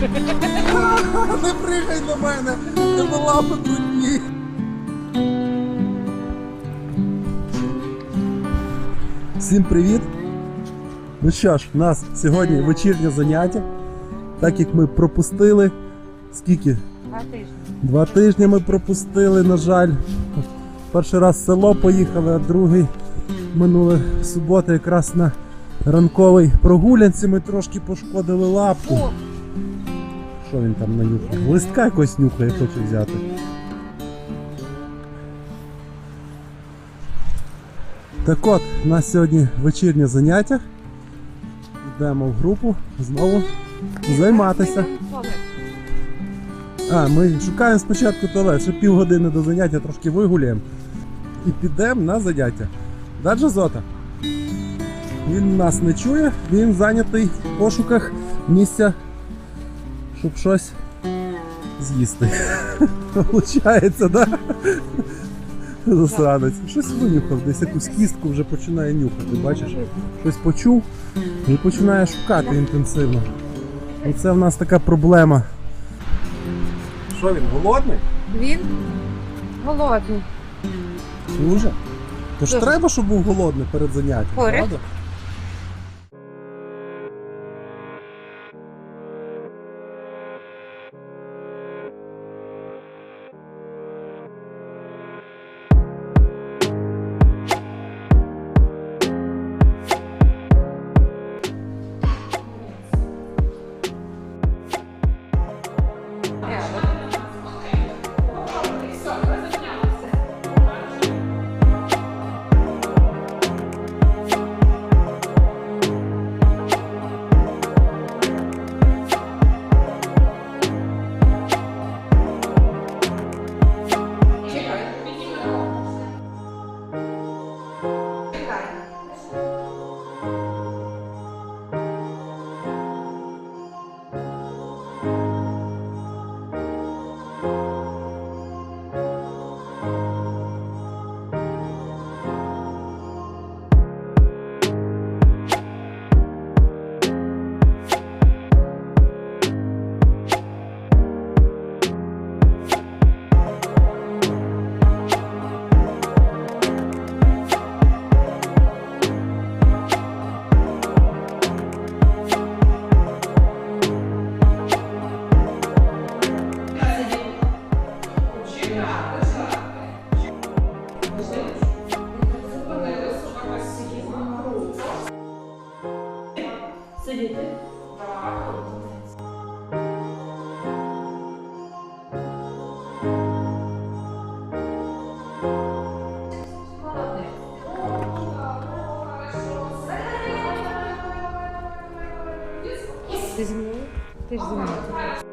Не пригай на мене! Тебе лапи брудні! Всім привіт! Ну що ж, у нас сьогодні вечірнє заняття. Так як ми пропустили. Скільки? Два тижні. Два тижні ми пропустили, на жаль. Перший раз в село поїхали, а другий минуле субота якраз на ранковій прогулянці ми трошки пошкодили лапку. Що він там нанюхав? Листка якось нюхає, хочу взяти. Так от, у нас сьогодні вечірнє заняття. Йдемо в групу знову займатися. А, ми шукаємо спочатку туалет, ще півгодини до заняття трошки вигуляємо. І підемо на заняття. Да, Джазота? Він нас не чує, він зайнятий в пошуках місця, щоб щось з'їсти. Получається, да? Засранець. Щось винюхав, десь якусь кістку вже починає нюхати, бачиш? Щось почув і починає шукати інтенсивно. Оце в нас така проблема. Що він, голодний? Він голодний. Дуже. То ж Дуже. треба, щоб був голодний перед заняттям, Поряд. правда? Ти зі мною? Ти ж зі мною.